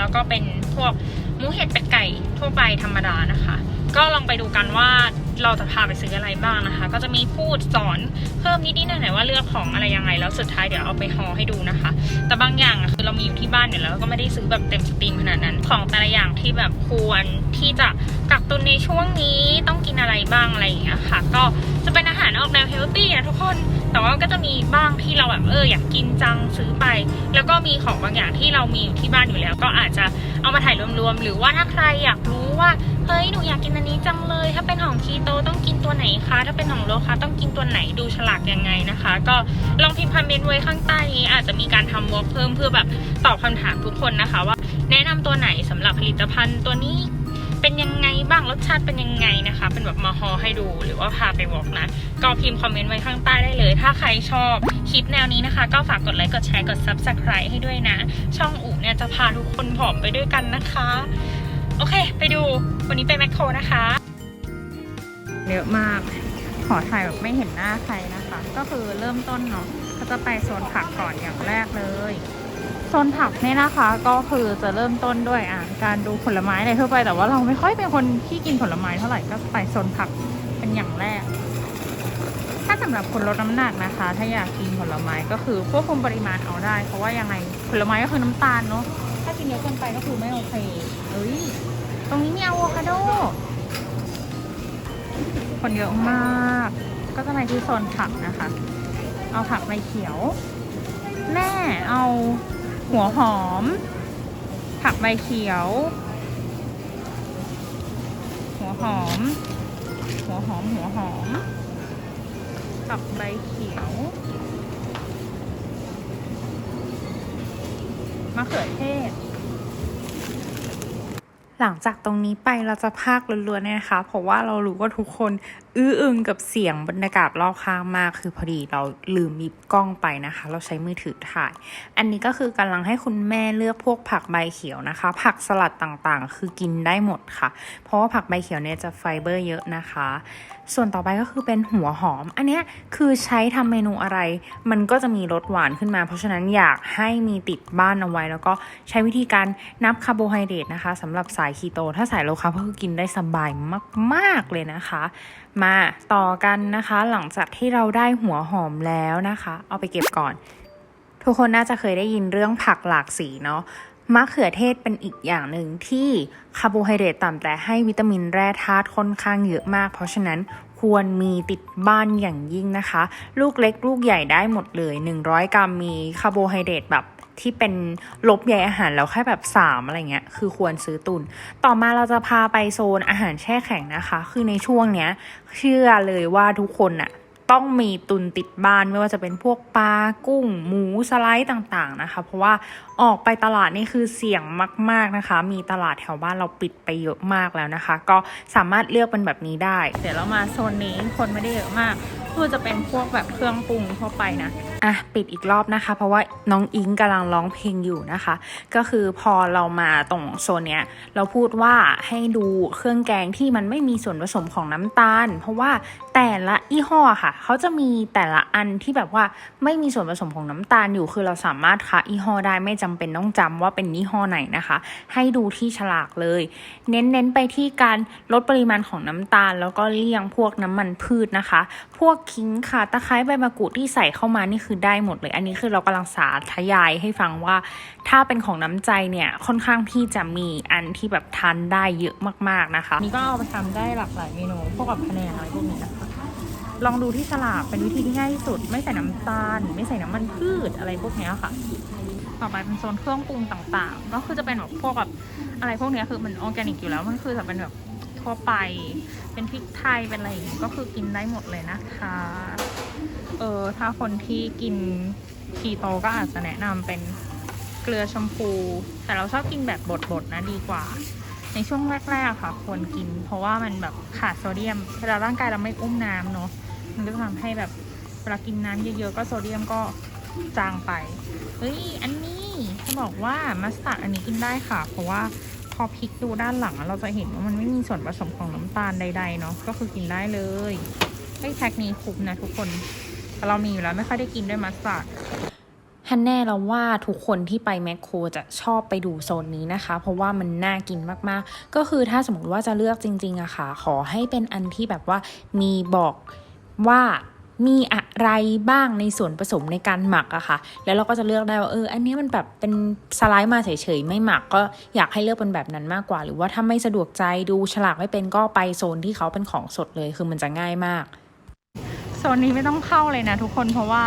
แล้วก็เป็นพวกหมูเห็ดเป็ดไก่ทั่วไปธรรมดานะคะ ก็ลองไปดูกันว่าเราจะพาไปซื้ออะไรบ้างนะคะ ก็จะมีพูดสอนเพิ่มนิดๆหน่อยๆว่าเลือกของอะไรยังไง แล้วสุดท้ายเดี๋ยวเอาไปห่อให้ดูนะคะ แต่บางอย่างอะคือเรามีอยู่ที่บ้านอยู่แล้วก็ไม่ได้ซื้อแบบเต็มสตรีมขนาดนั้น ของแต่ละอย่างที่แบบควรที่จะกักตุนในช่วงนี้ต้องกินอะไรบ้างอะไรอย่างเงี้ยค่ะ ก็จะเป็นอาหารออกแนวเฮลตี้นะทุกคน แต่ว่าก็จะมีบ้างที่เราแบบเอออยากกินจังซื้อไป แล้วก็มีของบางอย่างที่เรามีอยู่ที่บ้านอยู่แล้ว ก็อาจจะเอามาถ่ายรวมๆหรือว่าถ้าใครอยากรู้ว่าเฮ้ยหนูอยากกินอันนี้จังเลย ถ้าเป็นของคีโตต้องกินตัวไหนคะ ถ้าเป็นของโลคาต้องกินตัวไหนดูฉลากยังไงนะคะ ก็ลองพิมพ์คอมเมนต์ไว้ข้างใต้นี้ อาจจะมีการทำวอล์กเพิ่มเพื่อแบบตอบคำถามทุกคนนะคะ ว่าแนะนำตัวไหนสำหรับผลิตภัณฑ์ตัวนี้ เป็นยังไงบ้างรสชาติเป็นยังไงนะคะ เป็นแบบมาฮอให้ดูหรือว่าพาไปวอล์กนะ ก็พิมพ์คอมเมนต์ไว้ข้างใต้ได้เลย ถ้าใครชอบคลิปแนวนี้นะคะ ก็ฝากกดไลค์กดแชร์กด subscribe ให้ด้วยนะ ช่องอู๋เนี่ยจะพาทุกคนผอมไปด้วยกันนะคะ โอเค ไปดูวันนี้ไปแมคโครนะคะเยอะมาก ขอถ่ายแบบไม่เห็นหน้าใครนะคะ ก็คือเริ่มต้นเนาะก็จะไปโซนผักก่อนอย่างแรกเลย โซนผักเนี่ยนะคะก็คือจะเริ่มต้นด้วยอะการดูผลไม้อะไรทั่วไปแต่ว่าเราไม่ค่อยเป็นคนที่กินผลไม้เท่าไหร่ก็ไปโซนผักเป็นอย่างแรก ถ้าสำหรับคนลดน้ำหนักนะคะ ถ้าอยากกินผลไม้ก็คือควบคุมปริมาณเอาได้ เพราะว่ายังไงผลไม้ก็คือน้ำตาลเนาะถ้ากินเยอะเกินไปก็คือไม่โอเคเอ้ยตรงนี้มีอะโวคาโดคนเยอะมาก ก็จะไปที่โซนผักนะคะ เอาผักใบเขียว แม่เอา หัวหอม ผักใบเขียว หัวหอม หัวหอม หัวหอม ผักใบเขียว มะเขือเทศ หลังจากตรงนี้ไปเราจะพากล้วนๆเนี่ยนะคะ เพราะว่าเรารู้ว่าทุกคนอื้ออึงกับเสียงบรรยากาศรอบข้างมาก คือพอดีเราลืมหยิบกล้องไปนะคะ เราใช้มือถือถ่าย อันนี้ก็คือกำลังให้คุณแม่เลือกพวกผักใบเขียวนะคะ ผักสลัดต่างๆ คือกินได้หมดค่ะ เพราะว่าผักใบเขียวเนี่ยจะไฟเบอร์เยอะนะคะส่วนต่อไปก็คือเป็นหัวหอม อันเนี้ยคือใช้ทำเมนูอะไร มันก็จะมีรสหวานขึ้นมา เพราะฉะนั้นอยากให้มีติดบ้านเอาไว้ แล้วก็ใช้วิธีการนับคาร์โบไฮเดรตนะคะสำหรับสายคีโต ถ้าสายโลคาร์บก็คือกินได้สบายมากๆเลยนะคะ มาต่อกันนะคะ หลังจากที่เราได้หัวหอมแล้วนะคะ เอาไปเก็บก่อน ทุกคนน่าจะเคยได้ยินเรื่องผักหลากสีเนาะ มะเขือเทศเป็นอีกอย่างหนึ่งที่คาร์โบไฮเดรตต่ำแต่ให้วิตามินแร่ธาตุค่อนข้างเยอะมาก เพราะฉะนั้นควรมีติดบ้านอย่างยิ่งนะคะ ลูกเล็กลูกใหญ่ได้หมดเลย 100 กรัมมีคาร์โบไฮเดรตแบบที่เป็นลบใยอาหารแล้วแค่แบบ 3 อะไรเงี้ย คือควรซื้อตุน ต่อมาเราจะพาไปโซนอาหารแช่แข็งนะคะ คือในช่วงเนี้ย เชื่อเลยว่าทุกคนน่ะ ต้องมีตุนติดบ้านไม่ว่าจะเป็นพวกปลากุ้ง หมูสไลด์ต่างๆนะคะ เพราะว่าออกไปตลาดนี่คือเสี่ยงมาก ๆนะคะ มีตลาดแถวบ้านเราปิดไปเยอะมากแล้วนะคะ ก็สามารถเลือกเป็นแบบนี้ได้ เดี๋ยวเรามาโซนนี้คนไม่ได้เยอะมาก คือจะเป็นพวกแบบเครื่องปรุงทั่วไปนะอะปิดอีกรอบนะคะ เพราะว่าน้องอิงกำลังร้องเพลงอยู่นะคะ ก็คือพอเรามาตรงโซนเนี้ยเราพูดว่าให้ดูเครื่องแกงที่มันไม่มีส่วนผสมของน้ำตาล เพราะว่าแต่ละยี่ห้อค่ะ เขาจะมีแต่ละอันที่แบบว่าไม่มีส่วนผสมของน้ำตาลอยู่ คือเราสามารถคะยี่ห้อได้ไม่จำเป็นต้องจำว่าเป็นยี่ห้อไหนนะคะ ให้ดูที่ฉลากเลย เน้นๆไปที่การลดปริมาณของน้ำตาล แล้วก็เลี่ยงพวกน้ำมันพืชนะคะ พวกขิงข่าตะไคร้ใบมะกรูดที่ใส่เข้ามานี่คือได้หมดเลย อันนี้คือเรากำลังสาธยายให้ฟังว่า ถ้าเป็นของน้ำใจเนี่ยค่อนข้างที่จะมีอันที่แบบทานได้เยอะมากๆนะคะนี่ก็เอาไปทำได้หลากหลายเมนูพวกกับแนนอะไรพวกนี้นะคะลองดูที่ฉลากเป็นวิธีที่ง่ายที่สุด ไม่ใส่น้ำตาล ไม่ใส่น้ำมันพืชอะไรพวกนี้ค่ะ ต่อไปเป็นโซนเครื่องปรุงต่างๆ ก็คือจะเป็นแบบพวกแบบอะไรพวกนี้คือมันออร์แกนิกอยู่แล้วมันคือจะเป็นแบบทั่วไป เป็นพริกไทยเป็นอะไรอย่างงี้ก็คือกินได้หมดเลยนะคะ เออถ้าคนที่กินคีโตก็อาจจะแนะนำเป็นเกลือชมพู แต่เราชอบกินแบบบดๆนะดีกว่า ในช่วงแรกๆค่ะควรกิน เพราะว่ามันแบบขาดโซเดียมเวลาร่างกายเราไม่อุ้มน้ำเนาะมันก็จะทำให้แบบเวลากินน้ำเยอะๆก็โซเดียมก็จางไปเฮ้ยอันนี้เขาบอกว่ามัสตาร์ดอันนี้กินได้ค่ะ เพราะว่า พอพลิกดูด้านหลังเราจะเห็นว่ามันไม่มีส่วนผสมของน้ำตาลใดๆเนาะก็คือกินได้เลยไอ้แพ็คนี้คุ้มนะทุกคนแต่เรามีอยู่แล้วไม่ค่อยได้กินด้วยมัสตาร์ดฮันแน่เราว่าทุกคนที่ไปแมคโครจะชอบไปดูโซนนี้นะคะ เพราะว่ามันน่ากินมากๆ ก็คือถ้าสมมติว่าจะเลือกจริงๆอะค่ะ ขอให้เป็นอันที่แบบว่ามีบอกว่า มีอะไรบ้างในส่วนผสมในการหมักอะค่ะ แล้วเราก็จะเลือกได้ว่าเออ อันนี้มันแบบเป็นสไลด์มาเฉยๆไม่หมักก็อยากให้เลือกเป็นแบบนั้นมากกว่า หรือว่าถ้าไม่สะดวกใจดูฉลากไม่เป็นก็ไปโซนที่เขาเป็นของสดเลย คือมันจะง่ายมากโซนนี้ไม่ต้องเข้าเลยนะทุกคนเพราะว่า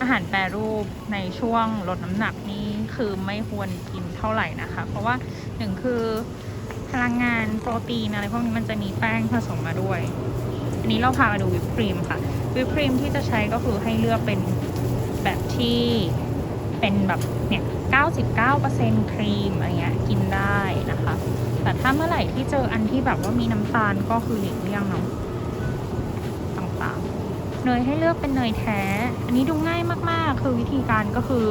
อาหารแปรรูปในช่วงลดน้ำหนักนี่คือไม่ควรกินเท่าไหร่นะคะ เพราะว่าหนึ่งคือพลังงานโปรตีนอะไรพวกนี้มันจะมีแป้งผสมมาด้วย อันนี้เราพามาดูวิปครีมค่ะ วิปครีมที่จะใช้ก็คือให้เลือกเป็นแบบที่เป็นแบบเนี่ย 99%ครีมอะไรเงี้ยกินได้นะคะ แต่ถ้าเมื่อไหร่ที่เจออันที่แบบว่ามีน้ำตาลก็คือหลีกเลี่ยงเนาะต่างๆ เนยให้เลือกเป็นเนยแท้ อันนี้ดูง่ายมากๆ คือวิธีการก็คือ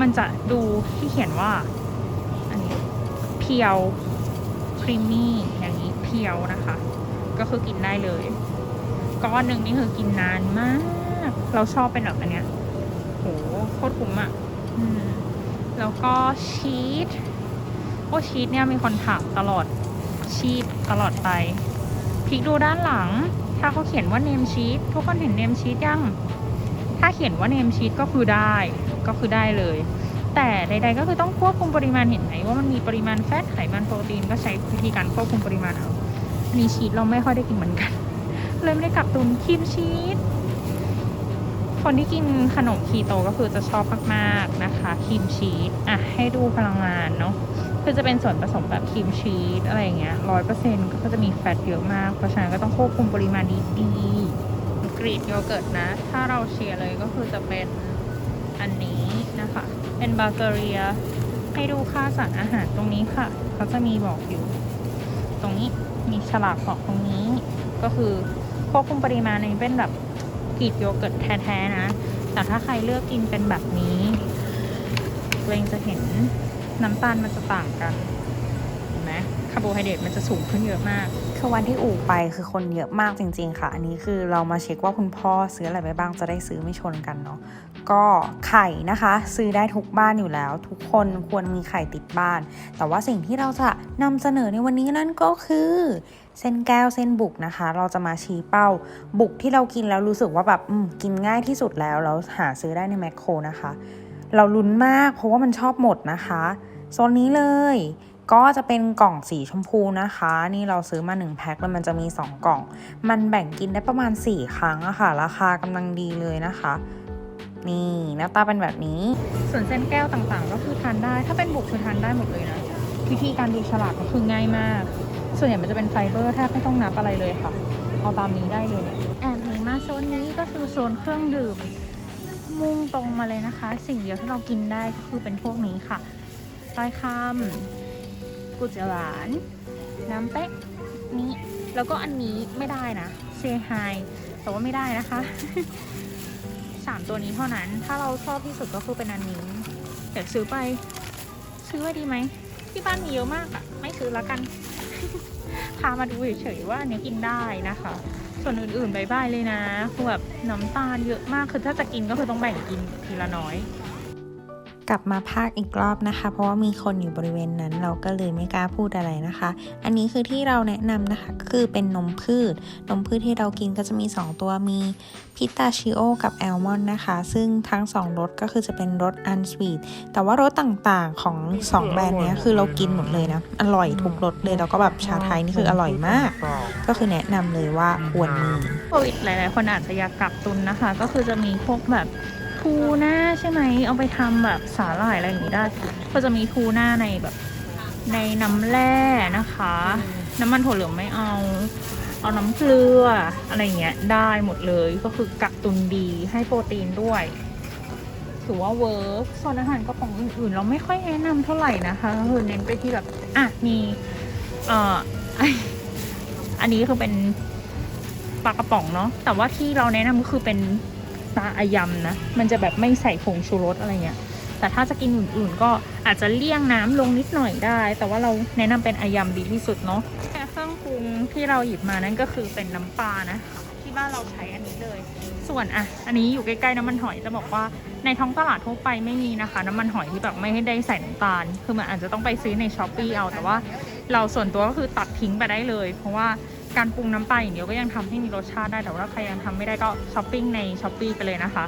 มันจะดูที่เขียนว่า อันนี้เพียวครีมมี่อย่างนี้เพียวนะคะ ก็คือกินได้เลย ก้อนหนึ่งนี่คือกินนานมาก เราชอบเป็นแบบอันเนี้ยโหโคตรคุ้มอะแล้วก็ชีสโอ้ชีสเนี่ยมีคนถามตลอดชีสตลอดไปพลิกดูด้านหลัง ถ้าเขาเขียนว่าเนมชีสทุกคนเห็นเนมชีสยังถ้าเขียนว่าเนมชีสก็คือได้ก็คือได้เลย แต่ใด ๆ ก็คือต้องควบคุมปริมาณเห็นไหมว่ามันมีปริมาณแฟตไขมันโปรตีนก็ใช้วิธีการควบคุมปริมาณเอาอันนี้ชีสเราไม่ค่อยได้กินเหมือนกัน เลยไม่ได้กลับตุนครีมชีสคนที่กินขนมคีโตก็คือจะชอบมากๆนะคะครีมชีสอะให้ดูพลังงานเนาะคือจะเป็นส่วนผสมแบบครีมชีสอะไรอย่างเงี้ยร้อยเปอร์เซ็นต์ก็จะมีแฟตเยอะมากเพราะฉะนั้นก็ต้องควบคุมปริมาณดีๆกรีดโยเกิร์ตนะ ถ้าเราเชียร์เลยก็คือจะเป็นอันนี้นะคะ เป็นบาเกเรียให้ดูค่าสารอาหารตรงนี้ค่ะเขาจะมีบอกอยู่ ตรงนี้มีฉลากบอกตรงนี้ก็คือ ควบคุมปริมาณในเป็นแบบกรีดโยเกิร์ตแท้ๆนะ แต่ถ้าใครเลือกกินเป็นแบบนี้เรงจะเห็นน้ำตาลมันจะต่างกันเห็นไหมคาร์โบไฮเดรตมันจะสูงขึ้นเยอะมาก คือวันที่อู่ไปคือคนเยอะมากจริง ๆ ค่ะ อันนี้คือเรามาเช็คว่าคุณพ่อซื้ออะไรไปบ้างจะได้ซื้อไม่ชนกันเนาะ ก็ไข่นะคะ ซื้อได้ทุกบ้านอยู่แล้ว ทุกคนควรมีไข่ติดบ้าน แต่ว่าสิ่งที่เราจะนำเสนอในวันนี้นั่นก็คือเส้นแก้วเส้นบุกนะคะ เราจะมาชี้เป้า บุกที่เรากินแล้วรู้สึกว่าแบบกินง่ายที่สุดแล้วแล้วหาซื้อได้ในแมคโครนะคะ เราลุ้นมากเพราะว่ามันชอบหมดนะคะโซนนี้เลยก็จะเป็นกล่องสีชมพูนะคะ นี่เราซื้อมา 1 แพ็คแล้วมันจะมี 2 กล่อง มันแบ่งกินได้ประมาณ 4 ครั้งอะค่ะ ราคากำลังดีเลยนะคะ นี่หน้าตาเป็นแบบนี้ ส่วนเส้นแก้วต่างๆ ก็คือทานได้ ถ้าเป็นบุกคือทานได้หมดเลยนะ วิธีการดูฉลากก็คือง่ายมาก ส่วนใหญ่มันจะเป็นไฟเบอร์แทบไม่ต้องนับอะไรเลยค่ะ เอาตามนี้ได้เลยแอบหนีมาโซนนี้ก็คือโซนเครื่องดื่ม มุ่งตรงมาเลยนะคะ สิ่งเดียวที่เรากินได้ก็คือเป็นพวกนี้ค่ะต้อยคำกุจหวาน น้ำเป๊ะนี้แล้วก็อันนี้ไม่ได้นะเซไฮแต่ว่าไม่ได้นะคะ สามตัวนี้เท่านั้น ถ้าเราชอบที่สุดก็คือเป็นอันนี้เดี๋ยวซื้อไป ซื้อไว้ดีไหม ที่บ้านมีเยอะมากอะไม่ซื้อละกัน พามาดูเฉยๆว่าอันนี้กินได้นะคะ ส่วนอื่นๆบายๆเลยนะคือแบบน้ำตาลเยอะมากคือถ้าจะกินก็คือต้องแบ่งกินทีละน้อย กลับมาภาคอีกรอบนะคะ เพราะว่ามีคนอยู่บริเวณนั้นเราก็เลยไม่กล้าพูดอะไรนะคะ อันนี้คือที่เราแนะนำนะคะคือเป็นนมพืช นมพืชที่เรากินก็จะมี 2 ตัวมีพิตาชิโอกับแอลมอนด์นะคะ ซึ่งทั้ง 2รสก็คือจะเป็นรสอันสวีทแต่ว่ารสต่างๆของ 2 แบรนด์นี้คือเรากินหมดเลยนะ อร่อยทุกรสเลยแล้วก็แบบชาไทยนี่คืออร่อยมาก ก็คือแนะนำเลยว่าควรมีโควิดหลาย ๆ คนอาจจะอยากกลับตุนนะคะ ก็คือจะมีพวกแบบ ทูน่าใช่ไหมเอาไปทำแบบสาหร่ายอะไรอย่างนี้ได้ ก็จะมีทูน่าในแบบ ในน้ำแร่นะคะ น้ำมันถั่วเหลืองไม่เอา เอาน้ำเกลืออะไรเงี้ยได้หมดเลยก็คือกักตุนดีให้โปรตีนด้วยถือว่าเวิร์กส่วนอาหารกระป๋องอื่นๆ เราไม่ค่อยแนะนำเท่าไหร่นะคะก็คือเน้นไปที่แบบอะมีเอ่ออันนี้คือเป็นปลากระป๋องเนาะแต่ว่าที่เราแนะนำก็คือเป็น ปลาอายำนะ มันจะแบบไม่ใส่ผงชูรสอะไรเงี้ย แต่ถ้าจะกินอื่นๆ ก็อาจจะเลี่ยงน้ำลงนิดหน่อยได้ แต่ว่าเราแนะนำเป็นอายำดีที่สุดเนาะเครื่องปรุงที่เราหยิบมานั่นก็คือเป็นน้ำปลานะคะที่บ้านเราใช้อันนี้เลย ส่วนอะ อันนี้อยู่ใกล้ๆน้ำมันหอยจะบอกว่าในท้องตลาดทั่วไปไม่มีนะคะ น้ำมันหอยที่แบบไม่ให้ได้ใส่น้ำตาล คือมันอาจจะต้องไปซื้อในช้อปปีเอาแต่ว่า เราส่วนตัวก็คือตัดทิ้งไปได้เลย เพราะว่า การปรุงน้ำปลาอย่างเดียวก็ยังทำให้มีรสชาติได้แต่ว่าใครยังทำไม่ได้ก็ช้อปปิ้งในช้อปปีไปเลยนะคะ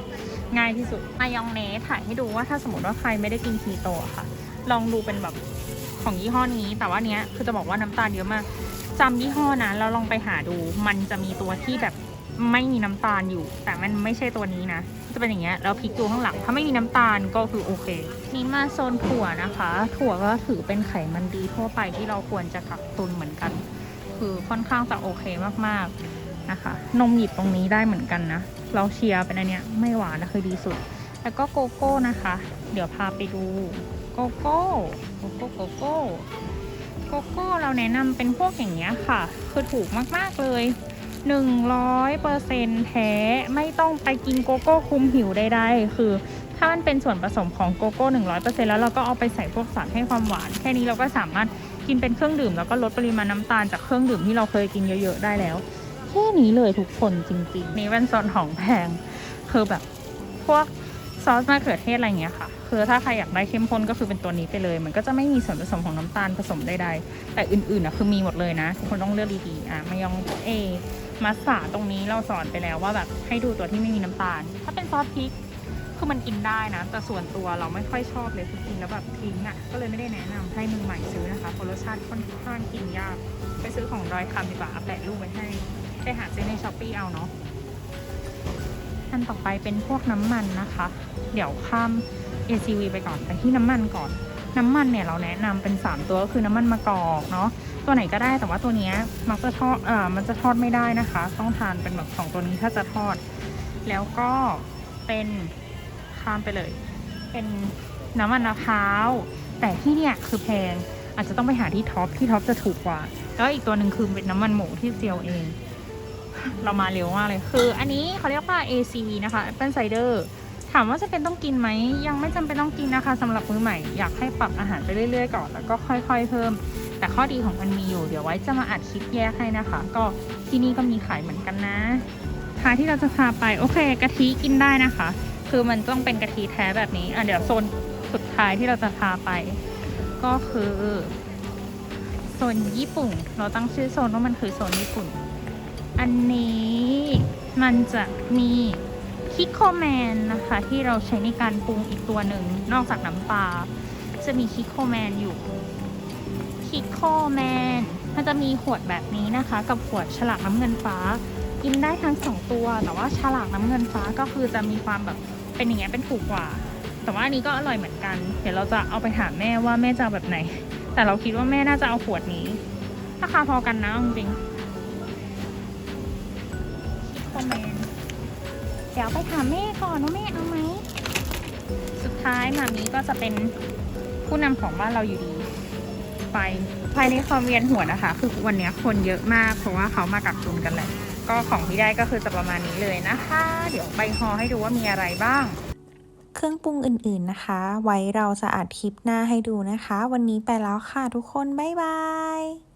ง่ายที่สุดมายองเนสถ่ายให้ดูว่าถ้าสมมติว่าใครไม่ได้กินคีโตอะค่ะ ลองดูเป็นแบบของยี่ห้อนี้ แต่ว่าเนี้ยคือจะบอกว่าน้ำตาลเยอะมากจำยี่ห้อนะแล้วลองไปหาดู มันจะมีตัวที่แบบไม่มีน้ำตาลอยู่ แต่มันไม่ใช่ตัวนี้นะจะเป็นอย่างเงี้ยแล้วพลิกดูข้างหลังถ้าไม่มีน้ำตาลก็คือโอเคนี่มาโซนถั่วนะคะ ถั่วก็ถือเป็นไขมันดีทั่วไปที่เราควรจะกักตุนเหมือนกัน คือค่อนข้างจะโอเคมากๆนะคะ นมหยิบตรงนี้ได้เหมือนกันนะ เราเชียร์เป็นอันเนี้ยไม่หวานนะคือดีสุด แล้วก็โกโก้นะคะ เดี๋ยวพาไปดูโกโก้โกโก้โกโก้โกโก้เราแนะนำเป็นพวกอย่างเงี้ยค่ะ คือถูกมากๆเลย100เปอร์เซ็นแท้ไม่ต้องไปกินโกโก้คุมหิวใดๆคือถ้ามันเป็นส่วนผสมของโกโก้100%แล้วเราก็เอาไปใส่พวกสารให้ความหวาน แค่นี้เราก็สามารถ กินเป็นเครื่องดื่ม แล้วก็ลดปริมาณน้ำตาลจากเครื่องดื่มที่เราเคยกินเยอะๆได้แล้ว แค่นี้เลยทุกคนจริงๆ นี่เป็นส่วนของแพงคือแบบพวกซอสมะเขือเทศอะไรเงี้ยค่ะคือถ้าใครอยากได้เข้มข้นก็คือเป็นตัวนี้ไปเลย มันก็จะไม่มีส่วนผสมของน้ำตาลผสมใดๆ แต่อื่นๆนะคือมีหมดเลยนะทุกคนต้องเลือกดีๆอะมายองเอมัสสาตรงนี้เราสอนไปแล้วว่าแบบให้ดูตัวที่ไม่มีน้ำตาล ถ้าเป็นซอสพริก คือมันกินได้นะ แต่ส่วนตัวเราไม่ค่อยชอบเลยคือกินแล้วแบบทิ้งอะ ก็เลยไม่ได้แนะนำให้มือใหม่ซื้อนะคะเพราะรสชาติค่อนข้างกินยาก ไปซื้อของดอยคำดีกว่าแปะรูปไว้ให้ ไปหาซื้อในช้อปปี้เอาเนาะ อันต่อไปเป็นพวกน้ำมันนะคะ เดี๋ยวข้าม ACV ไปก่อนไปที่น้ำมันก่อนน้ำมันเนี่ยเราแนะนำเป็น 3 ตัวก็คือน้ำมันมะกอกเนาะตัวไหนก็ได้แต่ว่าตัวนี้มักจะทอดเอ่อมันจะทอดไม่ได้นะคะ ต้องทานเป็นแบบสองตัวนี้ถ้าจะทอด แล้วก็เป็น ข้ามไปเลย เป็นน้ำมันมะพร้าว แต่ที่เนี่ยคือแพง อาจจะต้องไปหาที่ท็อปที่ท็อปจะถูกกว่า แล้วอีกตัวหนึ่งคือเป็นน้ำมันหมูที่เจียวเอง เรามาเร็วมากเลย คืออันนี้เขาเรียกว่า ACV นะคะ Apple Cider ถามว่าจะเป็นต้องกินไหม ยังไม่จำเป็นต้องกินนะคะสำหรับมือใหม่อยากให้ปรับอาหารไปเรื่อยๆก่อนแล้วก็ค่อย ๆ เพิ่ม แต่ข้อดีของมันมีอยู่ เดี๋ยวไว้จะมาอัดคลิปแยกให้นะคะ ก็ที่นี่ก็มีขายเหมือนกันนะพาที่เราจะพาไปโอเคกะทิกินได้นะคะ คือมันต้องเป็นกะทิแท้แบบนี้ อะเดี๋ยวโซนสุดท้ายที่เราจะพาไป ก็คือโซนญี่ปุ่น เราตั้งชื่อโซนว่ามันคือโซนญี่ปุ่น อันนี้มันจะมีคิโคแมนนะคะ ที่เราใช้ในการปรุงอีกตัวหนึ่ง นอกจากน้ำปลาจะมีคิโคแมนอยู่คิโคแมนมันจะมีขวดแบบนี้นะคะ กับขวดฉลากน้ำเงินฟ้า กินได้ทั้งสองตัว แต่ว่าฉลากน้ำเงินฟ้าก็คือจะมีความแบบ เป็นอย่างเงี้ยเป็นถูกกว่า แต่ว่าอันนี้ก็อร่อยเหมือนกัน เดี๋ยวเราจะเอาไปถามแม่ว่าแม่จะเอาแบบไหน แต่เราคิดว่าแม่น่าจะเอาขวดนี้ราคาพอกันนะเอาจริงๆคอมเมนต์เดี๋ยวไปถามแม่ก่อนว่าแม่เอาไหม สุดท้ายมามีก็จะเป็นผู้นำของบ้านเราอยู่ดีไปภายในความเวียนหัวนะคะ คือวันนี้คนเยอะมากเพราะว่าเขามากักตุนกันแหละ ก็ของที่ได้ก็คือจะประมาณนี้เลยนะคะ เดี๋ยวไปฮอให้ดูว่ามีอะไรบ้าง เครื่องปรุงอื่นๆนะคะ ไว้เราจะอัดคลิปหน้าให้ดูนะคะ วันนี้ไปแล้วค่ะทุกคน บ๊ายบาย